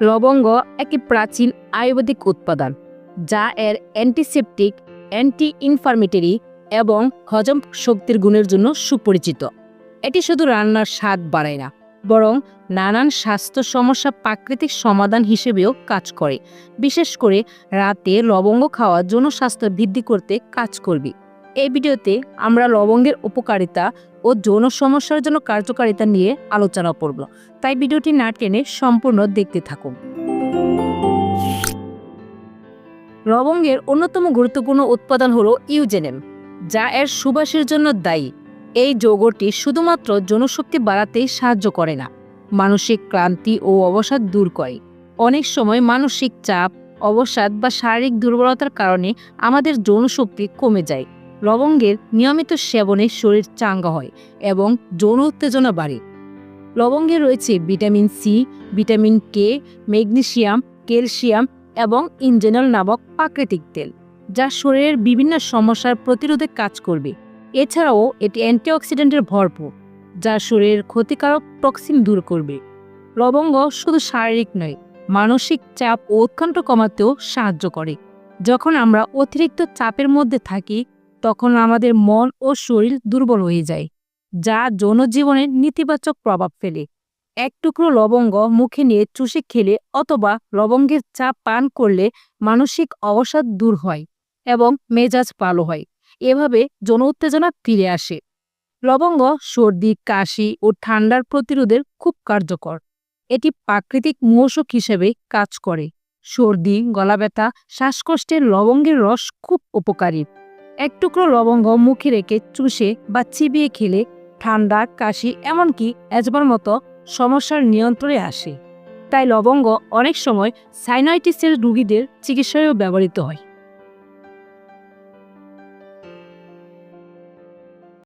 লবঙ্গ একটি প্রাচীন আয়ুর্বেদিক উৎপাদন, যা এর অ্যান্টিসেপটিক অ্যান্টি ইনফার্মেটরি এবং হজম শক্তির গুণের জন্য সুপরিচিত। এটি শুধু রান্নার স্বাদ বাড়ায় না, বরং নানান স্বাস্থ্য সমস্যা প্রাকৃতিক সমাধান হিসেবেও কাজ করে। বিশেষ করে রাতে লবঙ্গ খাওয়া যৌন স্বাস্থ্য বৃদ্ধি করতে কাজ করবে। এই ভিডিওতে আমরা লবঙ্গের উপকারিতা ও যৌন সমস্যার জন্য কার্যকারিতা নিয়ে আলোচনা করব। তাই ভিডিওটি না টেনে সম্পূর্ণ দেখতে থাকুন। লবঙ্গের অন্যতম গুরুত্বপূর্ণ উৎপাদন হলো ইউজেনেম, যা এর সুবাসের জন্য দায়ী। এই যৌগটি শুধুমাত্র জনশক্তি বাড়াতেই সাহায্য করে না, মানসিক ক্লান্তি ও অবসাদ দূর করে। অনেক সময় মানসিক চাপ, অবসাদ বা শারীরিক দুর্বলতার কারণে আমাদের যৌনশক্তি কমে যায়। লবঙ্গের নিয়মিত সেবনে শরীর চাঙ্গা হয় এবং যৌন উত্তেজনা বাড়ে। লবঙ্গে রয়েছে vitamin C vitamin K magnesium calcium এবং ইঞ্জেনল নামক প্রাকৃতিক তেল, যা শরীরের বিভিন্ন সমস্যার প্রতিরোধে কাজ করবে। এছাড়াও এটি অ্যান্টিঅক্সিডেন্টের ভরপুর, যা শরীরের ক্ষতিকারক টক্সিন দূর করবে। লবঙ্গ শুধু শারীরিক নয়, মানসিক চাপ ও উৎকণ্ঠ কমাতেও সাহায্য করে। যখন আমরা অতিরিক্ত চাপের মধ্যে থাকি তখন আমাদের মন ও শরীর দুর্বল হয়ে যায়, যা জনজীবনে নেতিবাচক প্রভাব ফেলে। এক টুকরো লবঙ্গ মুখে নিয়ে চুষে খেলে অথবা লবঙ্গের চা পান করলে মানসিক অবসাদ দূর হয় এবং মেজাজ ভালো হয়, এভাবে যৌন উত্তেজনা ফিরে আসে। লবঙ্গ সর্দি, কাশি ও ঠান্ডার প্রতিরোধের খুব কার্যকর। এটি প্রাকৃতিক মৌসুক হিসেবে কাজ করে। সর্দি গলা ব্যথা শ্বাসকষ্টের লবঙ্গের রস খুব উপকারী। এক টুকরো লবঙ্গ মুখে রেখে চুষে বা চিবিয়ে খেলে ঠান্ডা, কাশি, এমনকি অ্যাজমার মতো সমস্যার নিয়ন্ত্রণে আসে। তাই লবঙ্গ অনেক সময় সাইনাইটিসের রুগীদের চিকিৎসায়ও ব্যবহৃত হয়।